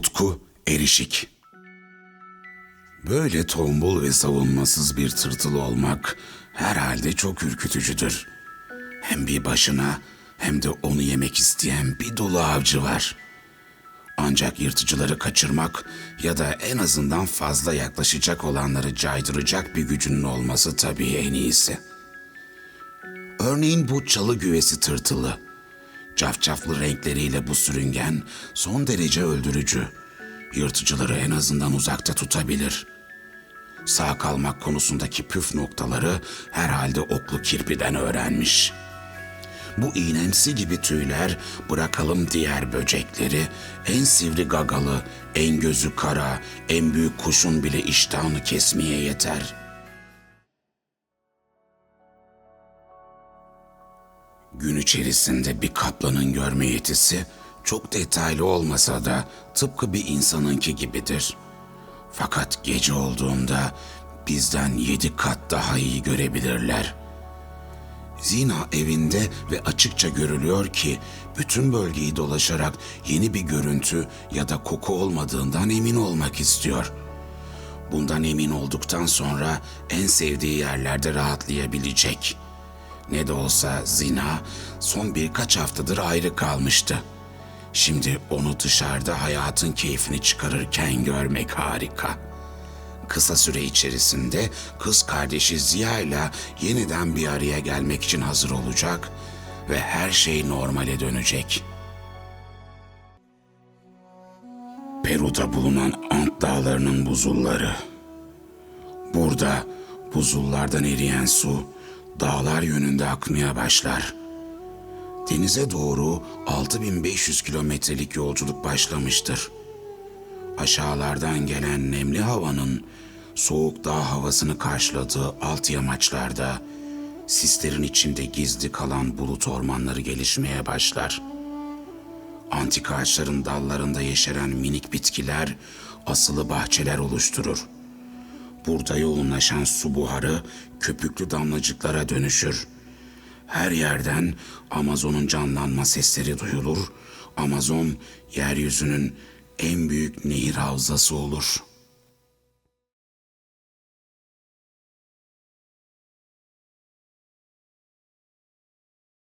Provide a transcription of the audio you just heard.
Utku Erişik Böyle tombul ve savunmasız bir tırtıl olmak herhalde çok ürkütücüdür. Hem bir başına hem de onu yemek isteyen bir dolu avcı var. Ancak yırtıcıları kaçırmak ya da en azından fazla yaklaşacak olanları caydıracak bir gücünün olması tabii en iyisi. Örneğin bu çalı güvesi tırtılı. Cafcaflı renkleriyle bu sürüngen son derece öldürücü. Yırtıcıları en azından uzakta tutabilir. Sağ kalmak konusundaki püf noktaları herhalde oklu kirpiden öğrenmiş. Bu iğnemsi gibi tüyler bırakalım diğer böcekleri, en sivri gagalı, en gözü kara, en büyük kuşun bile iştahını kesmeye yeter.'' Gün içerisinde bir kaplanın görme yetisi çok detaylı olmasa da tıpkı bir insanınki gibidir. Fakat gece olduğunda bizden yedi kat daha iyi görebilirler. Zina evinde ve açıkça görülüyor ki bütün bölgeyi dolaşarak yeni bir görüntü ya da koku olmadığından emin olmak istiyor. Bundan emin olduktan sonra en sevdiği yerlerde rahatlayabilecek.'' Ne de olsa Zina son birkaç haftadır ayrı kalmıştı. Şimdi onu dışarıda hayatın keyfini çıkarırken görmek harika. Kısa süre içerisinde kız kardeşi Ziya ile yeniden bir araya gelmek için hazır olacak ve her şey normale dönecek. Peru'da bulunan Ant Dağları'nın buzulları. Burada buzullardan eriyen su dağlar yönünde akmaya başlar. Denize doğru 6500 kilometrelik yolculuk başlamıştır. Aşağılardan gelen nemli havanın soğuk dağ havasını karşıladığı alt yamaçlarda sislerin içinde gizli kalan bulut ormanları gelişmeye başlar. Antik ağaçların dallarında yeşeren minik bitkiler asılı bahçeler oluşturur.'' Burada yoğunlaşan su buharı köpüklü damlacıklara dönüşür. Her yerden Amazon'un canlanma sesleri duyulur. Amazon yeryüzünün en büyük nehir havzası olur.''